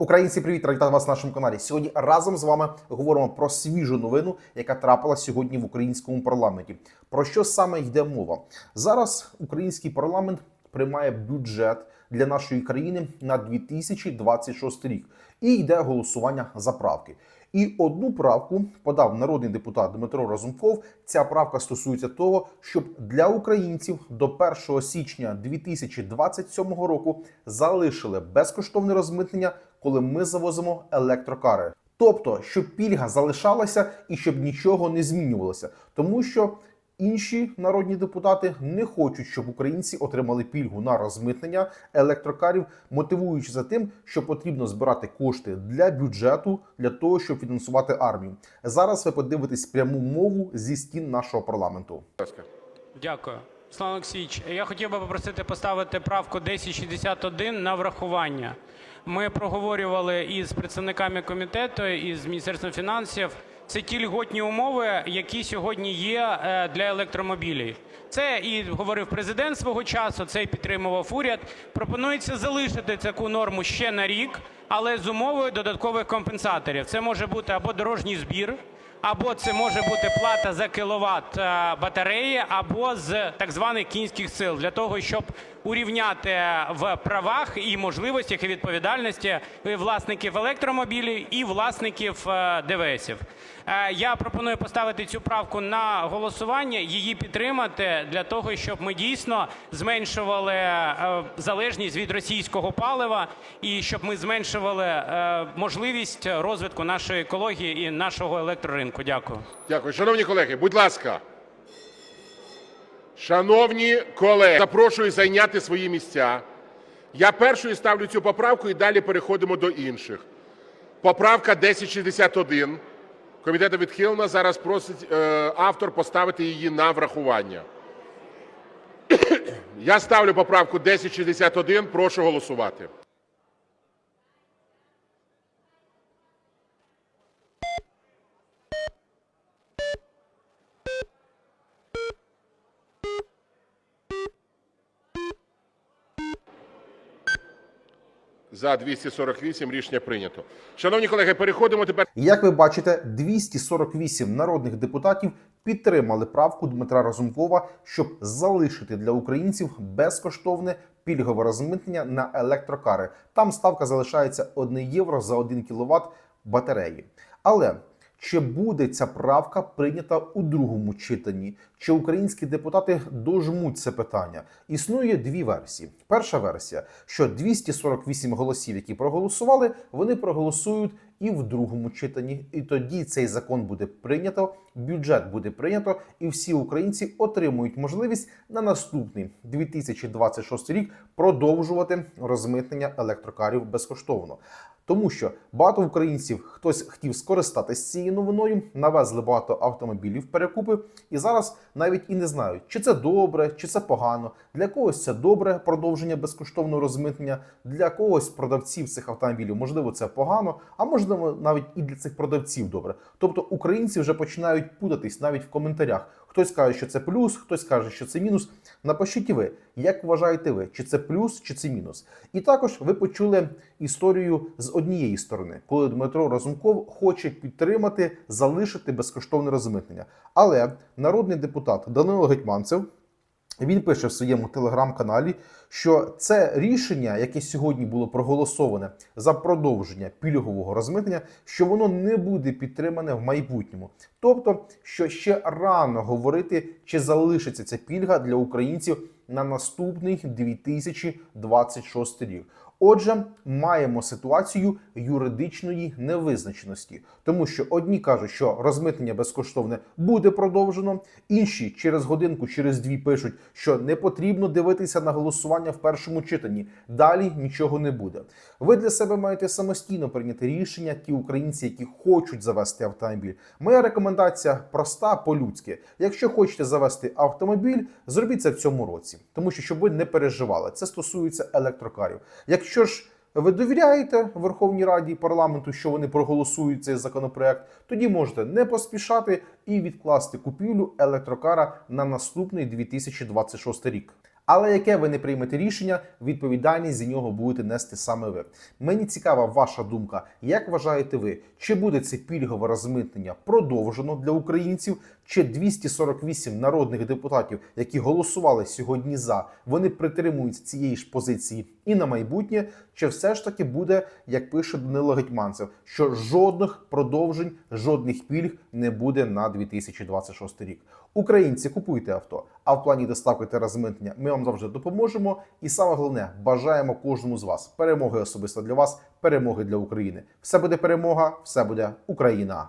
Українці, привіт, раді вас на нашому каналі. Сьогодні разом з вами говоримо про свіжу новину, яка трапилася сьогодні в українському парламенті. Про що саме йде мова? Зараз український парламент приймає бюджет для нашої країни на 2026 рік і йде голосування за правки. І одну правку подав народний депутат Дмитро Разумков. Ця правка стосується того, щоб для українців до 1 січня 2027 року залишили безкоштовне розмитнення, коли ми завозимо електрокари. Тобто, щоб пільга залишалася і щоб нічого не змінювалося, тому що інші народні депутати не хочуть, щоб українці отримали пільгу на розмитнення електрокарів, мотивуючи за тим, що потрібно збирати кошти для бюджету для того, щоб фінансувати армію. Зараз ви подивитесь пряму мову зі стін нашого парламенту. Дякую. Слава Олексійович, я хотів би попросити поставити правку 1061 на врахування. Ми проговорювали із представниками комітету, і з Міністерством фінансів. Це ті льготні умови, які сьогодні є е, для електромобілів. Це і говорив президент свого часу, це і підтримував уряд. Пропонується залишити таку норму ще на рік, але з умовою додаткових компенсаторів. Це може бути або дорожній збір, або це може бути плата за кіловат е, батареї, або з так званих кінських сил, для того, щоб урівняти в правах і можливостях і відповідальності власників електромобілів і власників е, ДВСів. Е, Я пропоную поставити цю правку на голосування, її підтримати для того, щоб ми дійсно зменшували е, залежність від російського палива і щоб ми зменшували можливість розвитку нашої екології і нашого електроринку. Дякую. Дякую. Шановні колеги, будь ласка. Шановні колеги, запрошую зайняти свої місця. Я першою ставлю цю поправку і далі переходимо до інших. Поправка 1061. Комітетом відхилена. Зараз просить е, автор поставити її на врахування. Я ставлю поправку 1061. Прошу голосувати. За 248 рішення прийнято. Шановні колеги, переходимо тепер Як ви бачите, 248 народних депутатів підтримали правку Дмитра Разумкова, щоб залишити для українців безкоштовне пільгове розмитнення на електрокари. Там ставка залишається 1 євро за 1 кВт батареї. Але чи буде ця правка прийнята у другому читанні? Чи українські депутати дожмуть це питання? Існує дві версії. Перша версія, що 248 голосів, які проголосували, вони проголосують і в другому читанні. І тоді цей закон буде прийнято, бюджет буде прийнято, і всі українці отримують можливість на наступний 2026 рік продовжувати розмитнення електрокарів безкоштовно. Тому що багато українців хтось хотів скористатися цією новиною, навезли багато автомобілів перекупи, і зараз навіть і не знають, чи це добре, чи це погано. Для когось це добре продовження безкоштовного розмитнення, для когось продавців цих автомобілів можливо це погано, а можливо навіть і для цих продавців добре. Тобто українці вже починають путатись навіть в коментарях. Хтось каже, що це плюс, хтось каже, що це мінус. Напишіть ви, як вважаєте ви, чи це плюс, чи це мінус. І також ви почули історію з однієї сторони, коли Дмитро Разумков хоче підтримати, залишити безкоштовне розмитнення. Але народний депутат Данило Гетьманцев. Він пише в своєму телеграм-каналі, що це рішення, яке сьогодні було проголосоване за продовження пільгового розмитнення, що воно не буде підтримане в майбутньому. Тобто, що ще рано говорити, чи залишиться ця пільга для українців на наступний 2026 рік. Отже, маємо ситуацію юридичної невизначеності, тому що одні кажуть, що розмитнення безкоштовне буде продовжено, інші через годинку, через дві пишуть, що не потрібно дивитися на голосування в першому читанні. Далі нічого не буде. Ви для себе маєте самостійно прийняти рішення, ті українці, які хочуть завести автомобіль. Моя рекомендація проста по-людськи. Якщо хочете завести автомобіль, зробіть це в цьому році, тому що щоб ви не переживали. Це стосується електрокарів. Якщо ж ви довіряєте Верховній Раді і парламенту, що вони проголосують цей законопроект, тоді можете не поспішати і відкласти купівлю електрокара на наступний 2026 рік. Але яке ви не приймете рішення, відповідальність за нього будете нести саме ви. Мені цікава ваша думка. Як вважаєте ви, чи буде це пільгове розмитнення продовжено для українців, чи 248 народних депутатів, які голосували сьогодні за, вони притримуються цієї ж позиції і на майбутнє, чи все ж таки буде, як пише Данило Гетьманцев, що жодних продовжень, жодних пільг не буде на 2026 рік. Українці, купуйте авто. А в плані доставки та розмитнення ми вам завжди допоможемо. І саме головне, бажаємо кожному з вас перемоги особисто для вас, перемоги для України. Все буде перемога, все буде Україна.